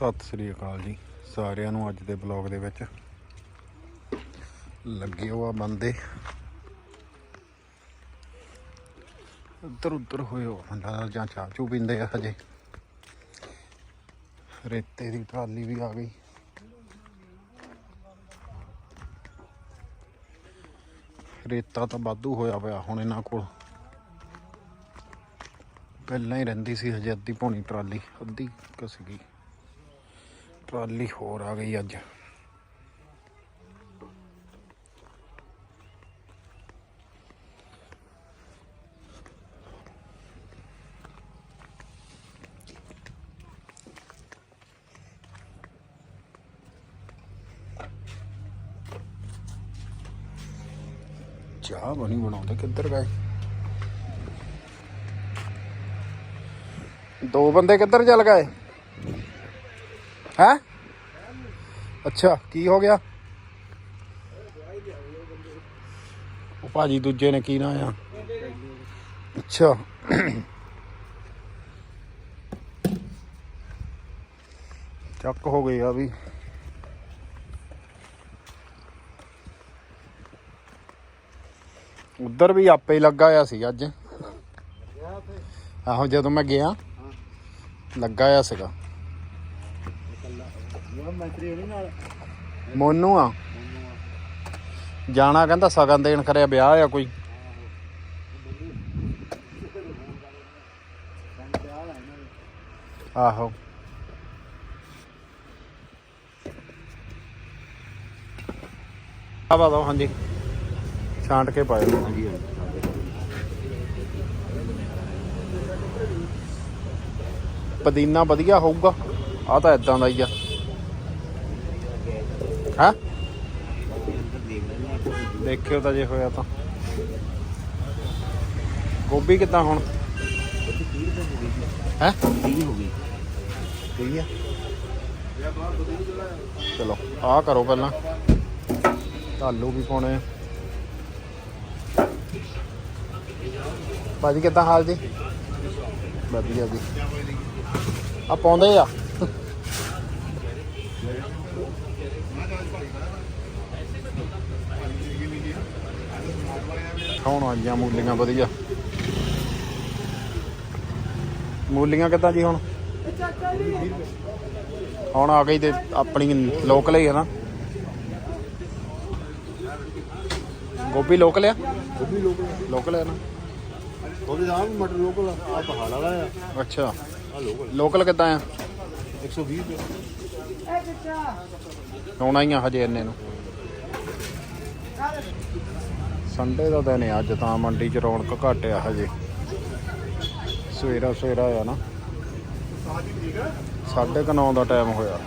ਸਤਿ ਸ੍ਰੀ ਅਕਾਲ ਜੀ ਸਾਰਿਆਂ ਨੂੰ ਅੱਜ ਦੇ ਬਲੌਗ ਦੇ ਵਿੱਚ। ਲੱਗੇ ਹੋ ਬੰਦੇ। ਉੱਧਰ ਉੱਧਰ ਹੋਏ ਹੋ ਬੰਦਾ ਜਾਂ ਚਾਹ ਚੂ ਪੀਂਦੇ ਆ ਹਜੇ। ਰੇਤੇ ਦੀ ਟਰਾਲੀ ਵੀ ਆ ਗਈ। ਰੇਤਾ ਤਾਂ ਵਾਧੂ ਹੋਇਆ ਪਿਆ ਹੁਣ ਇਹਨਾਂ ਕੋਲ। ਪਹਿਲਾਂ ਹੀ ਰਹਿੰਦੀ ਸੀ ਹਜੇ ਅੱਧੀ ਪੌਣੀ ਟਰਾਲੀ, ਅੱਧੀ ਕਸ ਗਈ। ਟਰਾਲੀ ਹੋਰ ਆ ਗਈ ਅੱਜ। ਚਾਹ ਬਣੀ ਬਣਾਉਂਦੇ ਕਿੱਧਰ ਗਏ? ਦੋ ਬੰਦੇ ਕਿੱਧਰ ਚੱਲ ਗਏ? ਹੈ ਅੱਛਾ ਕੀ ਹੋ ਗਿਆ ਉਹ ਭਾਜੀ ਦੂਜੇ ਨੇ ਕੀ ਨਾ ਆ ਅੱਛਾ ਚੱਕ ਹੋ ਗਈ ਆ ਵੀ ਉੱਧਰ ਵੀ ਆਪੇ ਹੀ ਲੱਗਾ ਹੋਇਆ ਸੀ ਅੱਜ ਆਹੋ ਜਦੋਂ ਮੈਂ ਗਿਆ ਲੱਗਾ ਹੋਇਆ ਸੀਗਾ ਮੋਨੂ ਆ। ਜਾਣਾ ਕਹਿੰਦਾ ਸਗਨ ਦੇਣ ਕਰਿਆ ਵਿਆਹ ਆ ਕੋਈ। ਆਹੋ। ਆਵਾ ਦੋ ਹਾਂਜੀ। ਛਾਂਟ ਕੇ ਪਾਇਓ। ਹਾਂਜੀ ਪਦੀਨਾ ਵਧੀਆ ਹੋਊਗਾ। ਆ ਤਾਂ ਇਦਾਂ ਦਾ ਹੀ ਆ। ਹਾਂ? ਦੇਖਿਓ ਤਾਂ ਜੇ ਹੋਇਆ ਤਾਂ। ਗੋਭੀ ਕਿੱਦਾਂ ਹੁਣ? ਹੈ? 30 ਹੋ ਗਈ। ਠੀਕ ਆ ਚਲੋ ਆ ਕਰੋ ਪਹਿਲਾਂ। ਆਲੂ ਵੀ ਪਾਉਣੇ ਆ। ਭਾਜੀ ਕਿੱਦਾਂ ਹਾਲ ਜੀ? ਵਧੀਆ ਜੀ। ਆ ਪਾਉਂਦੇ ਆ? ਖਾਣ ਆਈਆਂ ਮੂਲੀਆਂ ਵਧੀਆ। ਮੂਲੀਆਂ ਕਿੱਦਾਂ ਜੀ ਹੁਣ? ਹੁਣ ਆ ਗਈ ਤੇ ਆਪਣੀ ਲੋਕਲ ਹੀ ਹੈ ਨਾ। ਗੋਭੀ ਲੋਕਲ ਆ? ਗੋਭੀ ਲੋਕਲ ਲੋਕਲ ਹੈ ਨਾ। ਉਹਦੇ ਨਾਲ ਮਟਰ ਲੋਕਲ ਆ ਪਹਾੜ ਵਾਲਾ ਆ। ਅੱਛਾ। ਆ ਲੋਕਲ ਲੋਕਲ ਕਿੱਦਾਂ ਆ? 120 ਰੁਪਏ। ਆਉਣਾ ਹੀ ਆ ਹਜੇ ਇੰਨੇ ਨੂੰ। ਸੰਡੇ ਦਾ ਦਿਨ ਹੈ ਅੱਜ ਤਾਂ ਮੰਡੀ 'ਚ ਰੌਣਕ ਘੱਟ ਆ ਹਜੇ। ਸਵੇਰਾ ਸਵੇਰਾ ਆ ਨਾ। ਸਾਢੇ ਕੁ ਦਾ ਟਾਈਮ ਹੋਇਆ।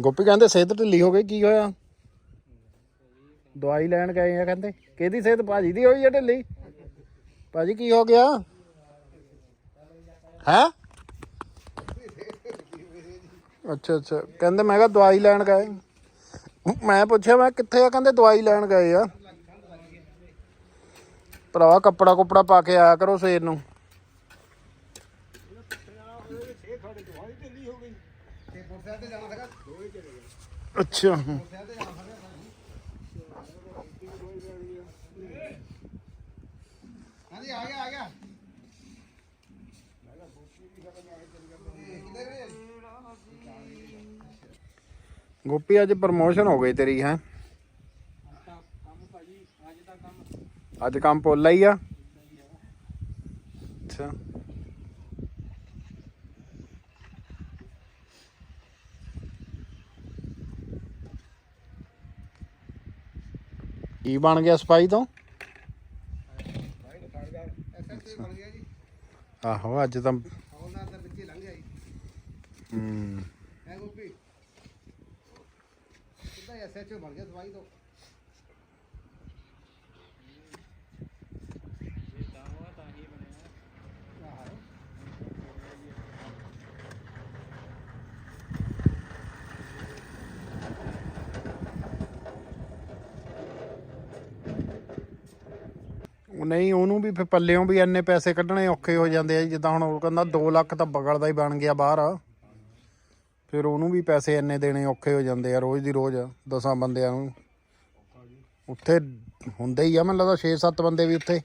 ਗੋਪੀ ਕਹਿੰਦੇ ਸਿਹਤ ਢਿੱਲੀ ਹੋ ਗਈ, ਕੀ ਹੋਇਆ? ਦਵਾਈ ਲੈਣ ਗਏ ਆ ਕਹਿੰਦੇ। ਕਿਹਦੀ ਸਿਹਤ ਭਾਜੀ ਦੀ ਹੋਈ ਆ ਢਿੱਲੀ? ਭਾਜੀ, ਕੀ ਹੋ ਗਿਆ? ਹੈ? ਅੱਛਾ ਅੱਛਾ। ਕਹਿੰਦੇ, ਮੈਂ ਕਿਹਾ, ਦਵਾਈ ਲੈਣ ਗਏ। ਮੈਂ ਪੁੱਛਿਆ, ਮੈਂ ਕਿੱਥੇ ਆ? ਕਹਿੰਦੇ, ਦਵਾਈ ਲੈਣ ਗਏ ਆ। ਭਰਾਵਾ, ਕੱਪੜਾ ਕੁਪੜਾ ਪਾ ਕੇ ਆਇਆ ਕਰੋ ਸਵੇਰ ਨੂੰ। ਅੱਛਾ। ਹਾਂਜੀ, ਆ ਗਿਆ ਆ ਗਿਆ। ਗੋਪੀ, ਅੱਜ ਪ੍ਰਮੋਸ਼ਨ ਹੋ ਗਈ ਤੇਰੀ, ਹੈ? ਅੱਜ ਕੰਮ ਪੋਲਾ ਹੀ ਆ ਅੱਛਾ। ਕੀ ਬਣ ਗਿਆ ਸਪਾਈ ਤੋਂ ਐਸਐਸਪੀ ਬਣ ਗਿਆ ਜੀ ਆਹੋ ਅੱਜ ਤਾਂ ਹੌਲਦਾਰ ਦਾ ਵਿੱਚੇ ਲੰਘ ਗਿਆ ਜੀ ਹੂੰ। ਹੈ ਗੋਪੀ ਸਿੱਧਾ ਐਸਐਚਓ ਬਣ ਗਿਆ ਦਵਾਈ ਤੋਂ। ਨਹੀਂ, ਉਹਨੂੰ ਵੀ ਫਿਰ ਪੱਲਿਓਂ ਵੀ ਇੰਨੇ ਪੈਸੇ ਕੱਢਣੇ ਔਖੇ ਹੋ ਜਾਂਦੇ ਆ ਜੀ। ਜਿੱਦਾਂ ਹੁਣ ਉਹ ਕਹਿੰਦਾ 2 ਲੱਖ ਤਾਂ ਬਗਲ ਦਾ ਹੀ ਬਣ ਗਿਆ ਬਾਹਰ। ਫਿਰ ਉਹਨੂੰ ਵੀ ਪੈਸੇ ਇੰਨੇ ਦੇਣੇ ਔਖੇ ਹੋ ਜਾਂਦੇ ਆ ਰੋਜ਼ ਦੀ ਰੋਜ਼ ਦਸਾਂ ਬੰਦਿਆਂ ਨੂੰ। ਉੱਥੇ ਹੁੰਦੇ ਹੀ ਆ, ਮੈਨੂੰ ਲੱਗਦਾ 6-7 ਬੰਦੇ ਵੀ ਉੱਥੇ।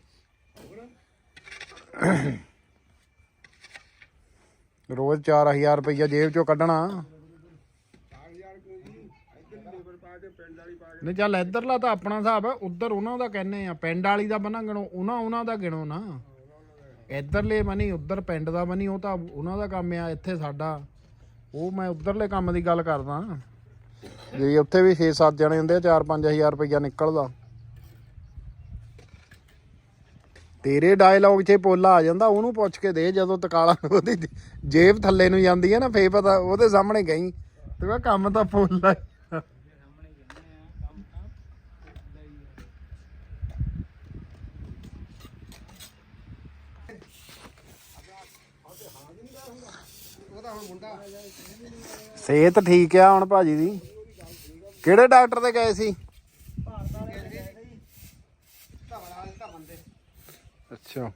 ਰੋਜ਼ 4000 ਰੁਪਈਆ ਜੇਬ ਚੋਂ ਕੱਢਣਾ। ਨਹੀਂ, ਚੱਲ ਇੱਧਰਲਾ ਤਾਂ ਆਪਣਾ ਹਿਸਾਬ ਹੈ, ਉੱਧਰ ਉਹਨਾਂ ਦਾ ਕਹਿੰਨੇ ਆ, ਪਿੰਡ ਵਾਲੀ ਦਾ ਬਣਾ ਗਣੋ, ਉਹਨਾਂ ਉਹਨਾਂ ਦਾ ਗਿਣੋ ਨਾ। ਇੱਧਰਲੇ ਬਣੀ, ਉੱਧਰ ਪਿੰਡ ਦਾ ਬਣੀ, ਉਹ ਤਾਂ ਉਹਨਾਂ ਦਾ ਕੰਮ ਆ, ਇੱਥੇ ਸਾਡਾ। ਉਹ ਮੈਂ ਉੱਧਰਲੇ ਕੰਮ ਦੀ ਗੱਲ ਕਰਦਾ। ਜੇ ਉੱਥੇ ਵੀ 6-7 ਜਣੇ ਹੁੰਦੇ 4-5000 ਰੁਪਈਆ ਨਿਕਲਦਾ। ਤੇਰੇ ਡਾਇਲੌਗ 'ਚ ਪੋਲਾ ਆ ਜਾਂਦਾ, ਉਹਨੂੰ ਪੁੱਛ ਕੇ ਦੇ ਜਦੋਂ ਤਕਾਲਾ ਉਹਦੀ ਜੇਬ ਥੱਲੇ ਨੂੰ ਜਾਂਦੀ ਹੈ ਨਾ, ਫੇਰ ਪਤਾ ਉਹਦੇ ਸਾਹਮਣੇ ਗਈ। ਤੇ ਮੈਂ ਕੰਮ ਤਾਂ ਪੋਲਾ ਸਿਹਤ ਠੀਕ ਆ ਹੁਣ ਭਾਜੀ ਦੀ? ਕਿਹੜੇ ਡਾਕਟਰ ਦੇ ਗਏ ਸੀ? ਅੱਛਾ।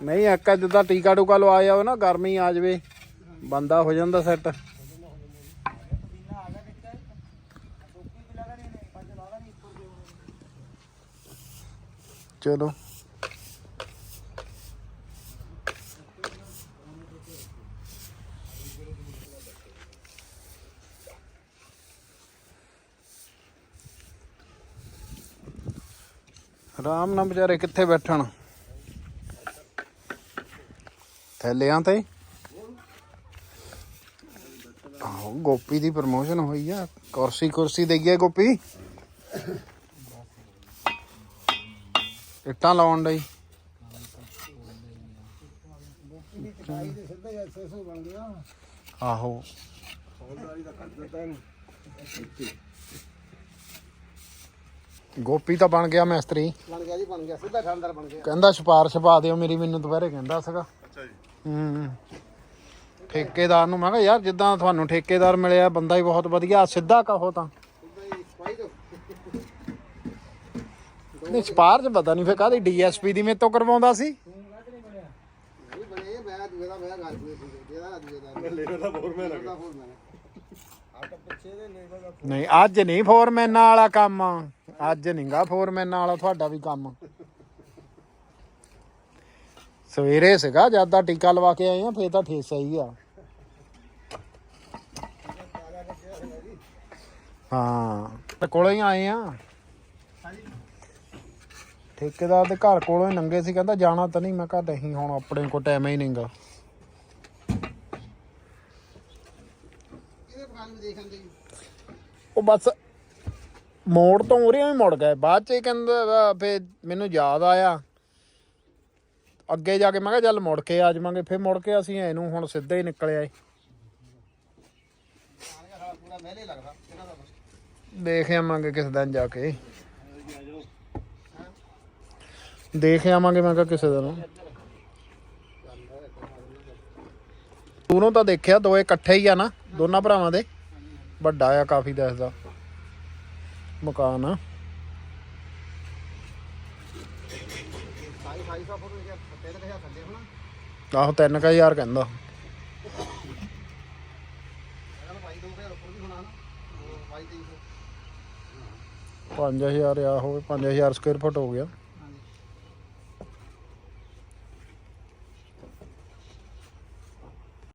ਨਹੀਂ, ਇੱਕ ਜਿੱਦਾਂ ਟੀਕਾ ਟੂਕਾ ਲਵਾਇਆ ਹੋ ਨਾ, ਗਰਮੀ ਆ ਜਾਵੇ, ਬੰਦਾ ਹੋ ਜਾਂਦਾ ਸੈੱਟ ਚਲੋ। ਆਰਾਮ ਨਾਲ ਵਿਚਾਰੇ ਕਿੱਥੇ ਬੈਠਣ? ਥੈਲਿਆਂ ਤੇ? ਆਹੋ, ਗੋਪੀ ਦੀ ਪ੍ਰਮੋਸ਼ਨ ਹੋਈ ਆ। ਕੁਰਸੀ ਕੁਰਸੀ ਦੇਈਏ ਗੋਪੀ? ਇੱਟਾਂ ਲਾਉਣ ਲਈ। ਆਹੋ। ਗੋਪੀ ਤਾਂ ਬਣ ਗਿਆ ਮਿਸਤਰੀ। ਬਣ ਗਿਆ ਜੀ ਬਣ ਗਿਆ। ਸਿੱਧਾ ਠੰਡਰ ਬਣ ਗਿਆ। ਕਹਿੰਦਾ ਸਿਫਾਰਿਸ਼ ਪਾ ਦਿਓ ਮੇਰੀ ਮੈਨੂੰ ਦੁਪਹਿਰੇ ਕਹਿੰਦਾ ਸੀਗਾ। ਅੱਛਾ ਜੀ। ਹੂੰ। ਠੇਕੇਦਾਰ ਨੂੰ ਮੈਂ ਕਿਹਾ ਯਾਰ ਜਿੱਦਾਂ ਤੁਹਾਨੂੰ ਠੇਕੇਦਾਰ ਮਿਲਿਆ ਬੰਦਾ ਹੀ ਬਹੁਤ ਵਧੀਆ ਸਿੱਧਾ ਕਹੋ ਤਾਂ ਸਿੱਧਾ ਹੀ ਸਫ਼ਾਈ ਤੋਂ ਨਹੀਂ ਚ ਪਤਾ ਨਹੀਂ ਫੇ ਕਾਹਦੀ ਡੀਐਸਪੀ ਦੀ ਮੇਤੋਂ ਕਰਵਾਉਂਦਾ ਸੀ। ਨਹੀਂ ਬਣੇ ਮੈਂ ਦੂਏ ਦਾ ਮੈਂ ਗੱਲ ਕੋਈ ਸੀ ਜਿਹਦਾ ਦੂਏ ਦਾ ਲੇਬਰ ਦਾ ਫੋਰਮੈਨ ਲੱਗਾ ਨਹੀਂ ਅੱਜ ਨਹੀਂ ਫੋਰਮੈਨ ਵਾਲਾ ਕੰਮ। ਅੱਜ ਨਹੀਂਗਾ ਫੋਰਮੈਨ ਵਾਲਾ, ਤੁਹਾਡਾ ਵੀ ਕੰਮ। ਸਵੇਰੇ ਸੀਗਾ, ਜਦ ਦਾ ਟੀਕਾ ਲਵਾ ਕੇ ਆਏ ਆ, ਫੇਰ ਤਾਂ ਠੇਸ ਸਹੀ ਆ। ਹਾਂ ਕੋਲੇ ਹੀ ਆਏ ਆ। ਠੇਕੇਦਾਰ ਦੇ ਘਰ ਕੋਲੋਂ ਹੀ ਨੰਗੇ ਸੀ ਕਹਿੰਦਾ ਜਾਣਾ ਤਾਂ ਨਹੀਂ ਮੈਂ ਕਿਹਾ ਨਹੀਂ ਹੁਣ ਆਪਣੇ ਕੋਲ ਟਾਈਮ ਹੀ ਨਹੀਂਗਾ। ਉਹ ਬਸ ਮੋੜ ਤੋਂ ਉਰੇ ਹੀ ਮੁੜ ਗਏ। ਬਾਅਦ ਚ ਇਹ ਕਹਿੰਦਾ ਫੇ ਮੈਨੂੰ ਯਾਦ ਆਇਆ। ਅੱਗੇ ਜਾ ਕੇ ਮੈਂ ਕਿਹਾ ਚੱਲ ਮੁੜ ਕੇ ਆ ਜਾਵਾਂਗੇ। ਫੇ ਮੁੜ ਕੇ ਅਸੀਂ ਇਹਨੂੰ ਹੁਣ ਸਿੱਧਾ ਹੀ ਨਿਕਲ ਆਏ ਦੇਖ ਆਵਾਂਗੇ ਕਿਸ ਦਿਨ ਜਾ ਕੇ। ਦੇਖ ਆਵਾਂਗੇ, ਮੈਂ ਕਿਹਾ ਕਿਸੇ ਦਿਨ। ਦੂਰੋਂ ਤਾਂ ਦੇਖਿਆ ਦੋਏ ਇਕੱਠੇ ਹੀ ਆ ਨਾ, ਦੋਨਾਂ ਭਰਾਵਾਂ ਦੇ। ਵੱਡਾ ਆ ਕਾਫੀ ਦੱਸਦਾ ਮਕਾਨ ਆ। ਆਹੋ 3000 ਕਹਿੰਦਾ ਇਹਨਾਂ ਨੂੰ ਪਾਈ ਦੋ ਫੇਰ ਉੱਪਰ ਵੀ ਹੋਣਾ ਨਾ ਉਹ ਪਾਈ ਤੇ 5000 ਆ ਹੋਵੇ 5000 ਸਕੁਅਰ ਫੁੱਟ ਹੋ ਗਿਆ।